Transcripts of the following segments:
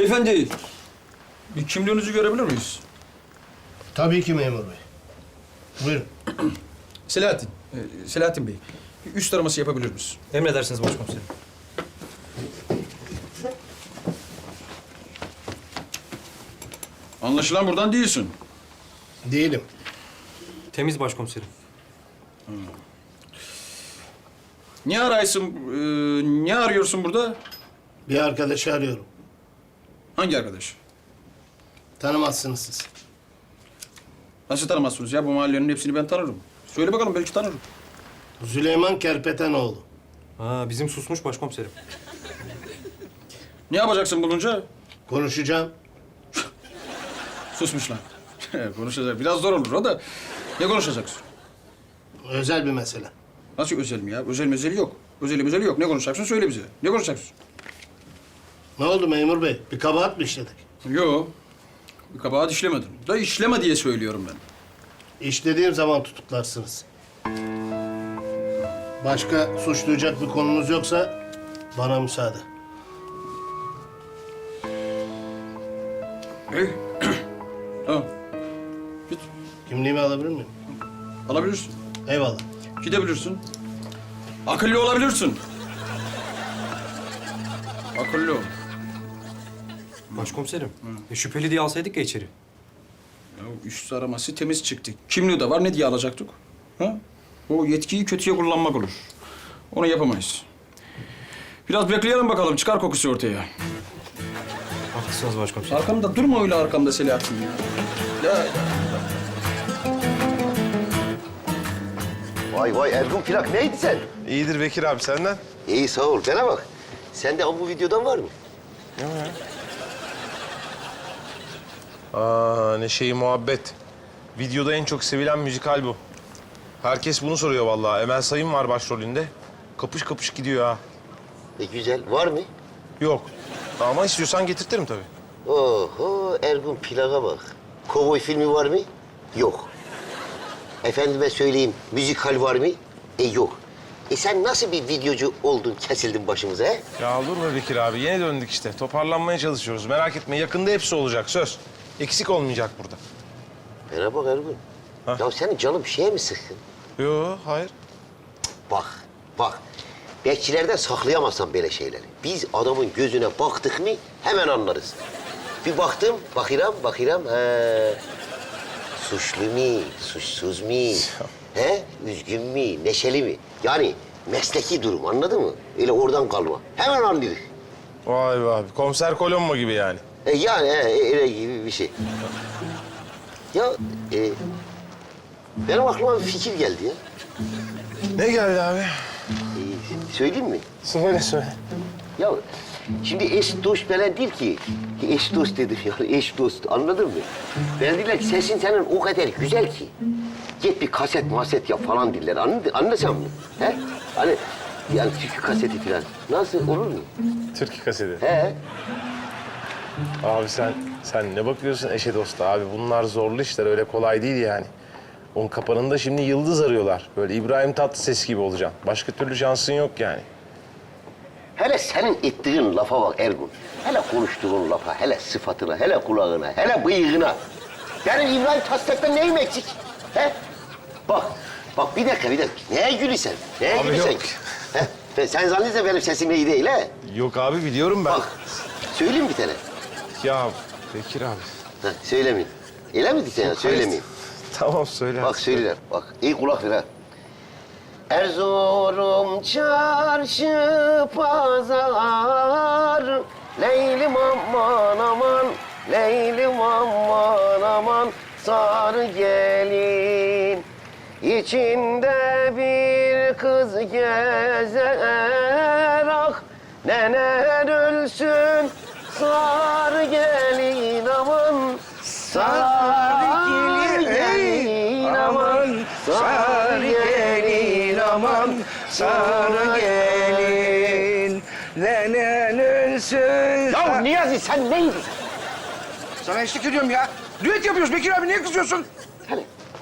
Beyefendi, bir kimliğinizi görebilir miyiz? Tabii ki memur bey. Buyurun. Selahattin, e, Selahattin Bey. Bir üst araması yapabilir miyiz? Emredersiniz başkomiserim. Anlaşılan buradan değilsin. Değilim. Temiz başkomiserim. Niye arıyorsun, e, niye arıyorsun burada? Bir arkadaşı arıyorum. Hangi arkadaş? Tanımazsınız siz. Nasıl tanımazsınız ya? Bu mahallenin hepsini ben tanırım. Söyle bakalım, belki tanırım. Süleyman Kerpetenoğlu. Ha, bizim susmuş başkomiserim. Ne yapacaksın bulunca? Konuşacağım. Susmuş lan. Konuşacak. Biraz zor olur o da. Ne konuşacaksın? Özel bir mesele. Nasıl özel mi ya? Özel mezeli yok. Özeli mezeli yok. Ne konuşacaksın söyle bize. Ne konuşacaksın? Ne oldu memur bey? Bir kabahat mı işledik? Yok. Bir kabahat işlemedim. Da işleme diye söylüyorum ben. İşlediğim zaman tutuklarsınız. Başka suçlayacak bir konunuz yoksa bana müsaade. İyi. tamam. Git. Kimliğimi alabilir miyim? Alabilirsin. Eyvallah. Gidebilirsin. Akıllı olabilirsin. Akıllı ol. Başkomiserim. E, şüpheli diye alsaydık ya içeri. Ya üst araması temiz çıktı. Kimliği de var. Ne diye alacaktık? Ha? O yetkiyi kötüye kullanmak olur. Onu yapamayız. Biraz bekleyelim bakalım. Çıkar kokusu ortaya. Haklısınız başkomiserim. Arkamda durma öyle arkamda Selahattin ya. Ya, Vay vay Ergun Plak neydi sen? İyidir Bekir abi senden. İyi sağ ol. Bana bak. Sende bu videodan var mı? Aa ne şeyi muhabbet. Videoda en çok sevilen müzikal bu. Herkes bunu soruyor vallahi. Emel Sayın var başrolünde. Kapış kapış gidiyor ha. E güzel. Var mı? Yok. Ama istiyorsan getirtirim tabii. Oho Ergun Plak'a bak. Kovboy filmi var mı? Yok. Efendime söyleyeyim müzikal var mı? E yok. E sen nasıl bir videocu oldun, kesildin başımıza he? Ya olur mu Bekir abi? Yeni döndük işte. Toparlanmaya çalışıyoruz. Merak etme yakında hepsi olacak söz. Eksik olmayacak burada. Bana bak Ergun. Ha? Ya senin canın bir şeye mi sıkkın? Yo hayır. Bak, bak. Bekçilerden saklayamazsan böyle şeyleri. Biz adamın gözüne baktık mı hemen anlarız. Bir baktım, bakıram, bakıram. He. Suçlu mu, suçsuz mu? He? Üzgün mü, neşeli mi? Yani mesleki durum anladın mı? Öyle oradan kalma. Hemen anlıyoruz. Vay be abi. Komiser Kolombo gibi yani. E yani he, öyle gibi bir şey. Ya e, benim aklıma bir fikir geldi ya. Ne geldi abi? E, söyleyeyim mi? Söyle söyle. Ya şimdi eş dost falan değil ki. Eş dost dedim yani eş dost anladın mı? Ben diyorlar ki sesin senin o kadar güzel ki. Git bir kaset maset yap falan diller anladın, anlasam mı? He? Hani yani türkü kaseti falan. Nasıl olur mu? Türkiye kaseti. He? Abi sen sen ne bakıyorsun eşe dosta abi bunlar zorlu işler öyle kolay değil yani. Onun kapanında şimdi yıldız arıyorlar. Böyle İbrahim Tatlıses gibi olacaksın. Başka türlü şansın yok yani. Hele senin ettiğin lafa bak Ergun. Hele konuştuğun lafa, hele sıfatına, hele kulağına, hele bıyığına. Yani İbrahim Taslak'tan neyim eksik? He? Bak, bak bir dakika, bir dakika. Neye gülüyorsun? Neye Abi gülüyorsun? yok. He? Sen- zannediyorsan benim sesim iyi değil he? Yok abi biliyorum ben. Bak, söyleyeyim bir tane. Ya Bekir abi. Ha, söylemeyeyim. Öyle mi diyeceksin ya? Söylemeyeyim. Tamam söyle. Bak söyler, bak. iyi kulak ver ha. Erzurum çarşı pazar Leylim aman aman Leylim aman aman Sarı gelin İçinde bir kız gezer Ah neler ölsün Sarı gelin aman Sarı gelin aman Sarı gelin aman Sarı gelin Nenen ölsün. Ya Niyazi sen neydin? Sana eşlik ediyorum ya. Düet yapıyoruz Bekir abi niye kızıyorsun? Hele.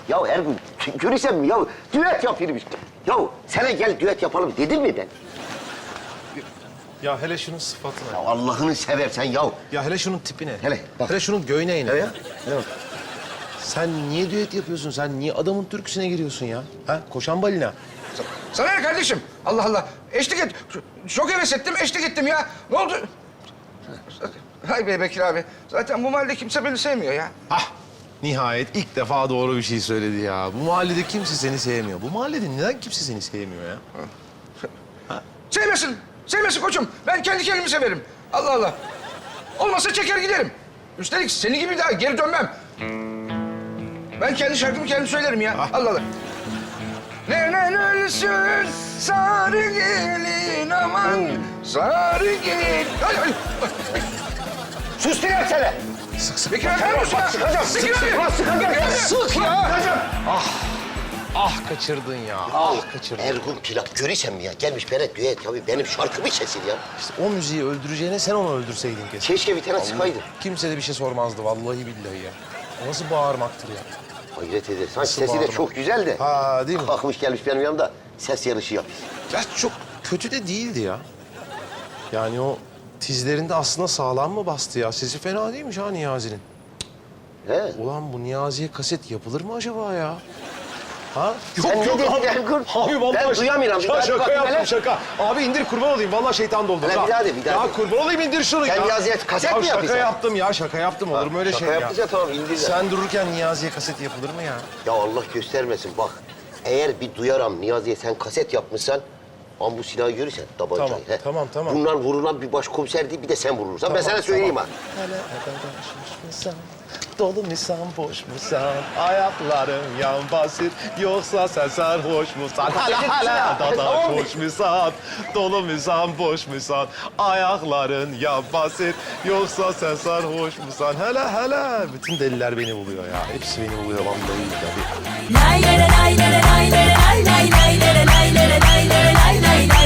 Ya Ergun görürsen mi ya düet yapıyormuş. Ya sana gel düet yapalım dedim mi ben? Ya hele şunun sıfatına. Ya Allah'ını seversen ya. Ya hele şunun tipine. Hele, bak. Hele şunun göğneğine. Hele ya. Hele bak. Sen niye düet yapıyorsun? Sen niye adamın türküsüne giriyorsun ya? Ha? Koşan balina. Sana ne kardeşim? Allah Allah. Eşlik et. Çok heves ettim, eşlik ettim ya. Ne oldu? Hay be Bekir abi. Zaten bu mahallede kimse beni sevmiyor ya. Hah! Nihayet ilk defa doğru bir şey söyledi ya. Bu mahallede kimse seni sevmiyor. Bu mahallede neden kimse seni sevmiyor ya? Sevmesin. Sevmesin koçum. Ben kendi kendimi severim. Allah Allah. Olmasa çeker giderim. Üstelik seni gibi daha geri dönmem. Ben kendi şarkımı kendim söylerim ya. Allah Allah. Nenen ölsün sarı gelin aman sarı gelin. Ay, ay. Sus dilersene. Sık sık. Bekir abi ne yapıyorsun ya? Sıkacağım. Bekir abi. Sıkacağım. Sık ya. Ah kaçırdın ya. Ah kaçırdın. Ergun plak görürsem mi ya? Gelmiş bana düet ya. Benim şarkımı kesin ya. İşte o müziği öldüreceğine sen onu öldürseydin kesin. Keşke bir tane sıkaydı. Kimse de bir şey sormazdı vallahi billahi ya. O Nasıl bağırmaktır ya? Hayret edersin. Sanki Nasıl sesi de bağırma? çok güzel de. Ha değil mi? Kalkmış gelmiş benim yanımda ses yarışı yapıyor. Ya çok kötü de değildi ya. Yani o tizlerinde aslında sağlam mı bastı ya? Sesi fena değilmiş ha Niyazi'nin. He? Ulan bu Niyazi'ye kaset yapılır mı acaba ya? Ha? Sen ne dedin Ergun? Abi vallahi Ben duyamıyorum. Bir Ya daha şaka bakayım yaptım hele. şaka. Abi indir kurban olayım. Vallahi şeytan doldu. Hele bir daha de, bir daha Ya de. kurban olayım indir şunu Sen ya. Niyazi'ye kaset mi Şaka yapıyorsun? yaptım ya şaka yaptım. Olur mu öyle şaka şey ya? yaptıysa tamam, indir de. Sen dururken Niyazi'ye kaset yapılır mı ya? Ya Allah göstermesin bak. Eğer bir duyaram Niyazi'ye sen kaset yapmışsan... Ama bu silahı görürsen tabancayı. Tamam, he? tamam, tamam. Bunlar vurulan bir başkomiser değil, bir de sen vurursan. Tamam, ben sana söyleyeyim tamam. ha. Hele arkadaşmış mısın? Dolu musan, boş musan? Ayakların yan basır, yoksa sen sarhoş musan? Hala hala dada boş musan? Dolu musan, boş musan? Ayakların yan basır, yoksa sen sarhoş musan? Hele hele. Bütün deliler beni buluyor ya. Hepsi beni buluyor vallahi. Lay lay lay lay lay lay lay lay